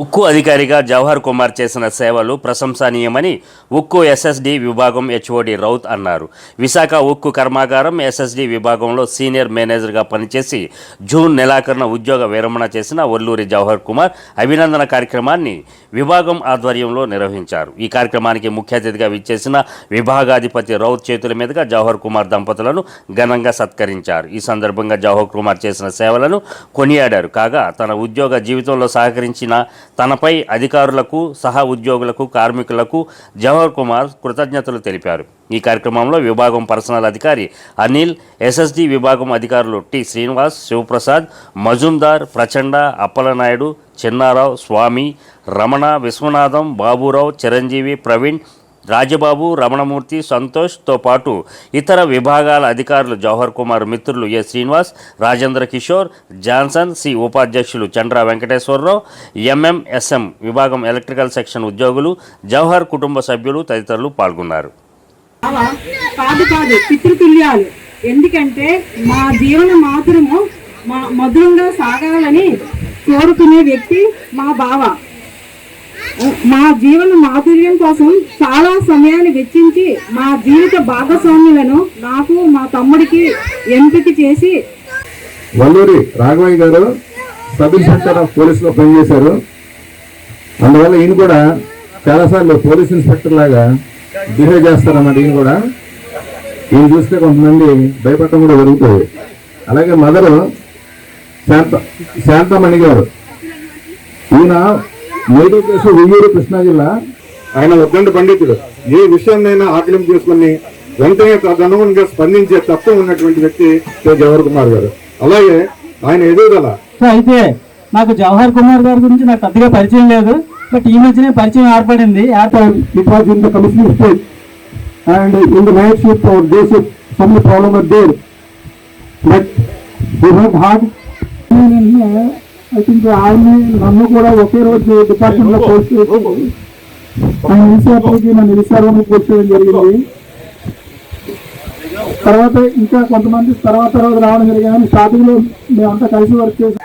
ఉక్కు అధికారిగా జవహర్ కుమార్ చేసిన సేవలు ప్రశంసనీయమని ఉక్కు ఎస్ఎస్డి విభాగం హెచ్ఓడి రౌత్ అన్నారు. విశాఖ ఉక్కు కర్మాగారం ఎస్ఎస్డి విభాగంలో సీనియర్ మేనేజర్గా పనిచేసి జూన్ నెలాఖరున ఉద్యోగ విరమణ చేసిన ఒల్లూరి జవహర్ కుమార్ అభినందన కార్యక్రమాన్ని విభాగం ఆధ్వర్యంలో నిర్వహించారు. ఈ కార్యక్రమానికి ముఖ్య అతిథిగా విచ్చేసిన విభాగాధిపతి రౌత్ చేతుల మీదుగా జవహర్ కుమార్ దంపతులను ఘనంగా సత్కరించారు. ఈ సందర్భంగా జవహర్ కుమార్ చేసిన సేవలను కొనియాడారు. కాగా తన ఉద్యోగ జీవితంలో సహకరించిన తనపై అధికారులకు సహ ఉద్యోగులకు కార్మికులకు జవహర్ కుమార్ కృతజ్ఞతలు తెలిపారు. ఈ కార్యక్రమంలో విభాగం పర్సనల్ అధికారి అనిల్ ఎస్ఎస్డి విభాగం అధికారులు టి శ్రీనివాస్ శివప్రసాద్ మజుందార్ ప్రచండ అప్పలనాయుడు చిన్నారావు స్వామి రమణ విశ్వనాథం బాబురావు చిరంజీవి ప్రవీణ్ రాజబాబు రమణమూర్తి సంతోష్తో పాటు ఇతర విభాగాల అధికారులు జవహర్ కుమార్ మిత్రులు A Srinivas Rajendra Kishore Johnson C ఉపాధ్యక్షులు చంద్ర వెంకటేశ్వరరావు ఎంఎంఎస్ఎం విభాగం ఎలక్ట్రికల్ సెక్షన్ ఉద్యోగులు జవహర్ కుటుంబ సభ్యులు తదితరులు పాల్గొన్నారు. కాదు కాదు పితృతుల్యాలు. ఎందుకంటే మా జీవన మాధురము మా మధురంగా సాగాలని కోరుకునే వ్యక్తి మా బావ. మా జీవన మాధుర్యం కోసం చాలా సమయాన్ని వెచ్చించి మా జీవిత భాగస్వాములను నాకు మా తమ్ముడికి ఎంపిక చేసి వల్లూరి రాఘవయ్య గారు సబ్ ఇన్స్పెక్టర్ ఆఫ్ పోలీసులో పనిచేశారు. అందువల్ల ఈయన కూడా చాలాసార్లు పోలీస్ ఇన్స్పెక్టర్ లాగా బిహేవ్ చేస్తారన్నమాట ఈయన కూడా. ఈయన చూస్తే కొంతమంది భయపడటం కూడా జరుగుతుంది. అలాగే మదరు శాంత శాంతమణి గారు. ఈయన ఏదో కేసు ఉయ్యూరు కృష్ణా జిల్లా. ఆయన ఉద్దండ పండితుడు. ఏ విషయాన్నైనా ఆకలింపు చేసుకుని వెంటనే తదనుగుణంగా స్పందించే తత్వం ఉన్నటువంటి వ్యక్తి జవహర్ కుమార్ గారు. అలాగే ఆయన ఎదుగుదల సో అయితే నాకు జవహర్ కుమార్ గారి గురించి నాకు పెద్దగా పరిచయం లేదు. బట్ ఈ మధ్యనే పరిచయం ఏర్పడింది. worked hard I think army నన్ను కూడా ఒకే రోజు డిపార్ట్మెంట్లో పోస్ట్ చేసి ఆయన ఇనిషియేటివ్కి నన్ను విశాఖలో పోస్ట్ చేయడం జరిగింది. తర్వాత ఇంకా కొంతమంది తర్వాత తర్వాత రావడం జరిగింది. స్టార్టింగ్లో మేమంతా కలిసి వర్క్ చేసి.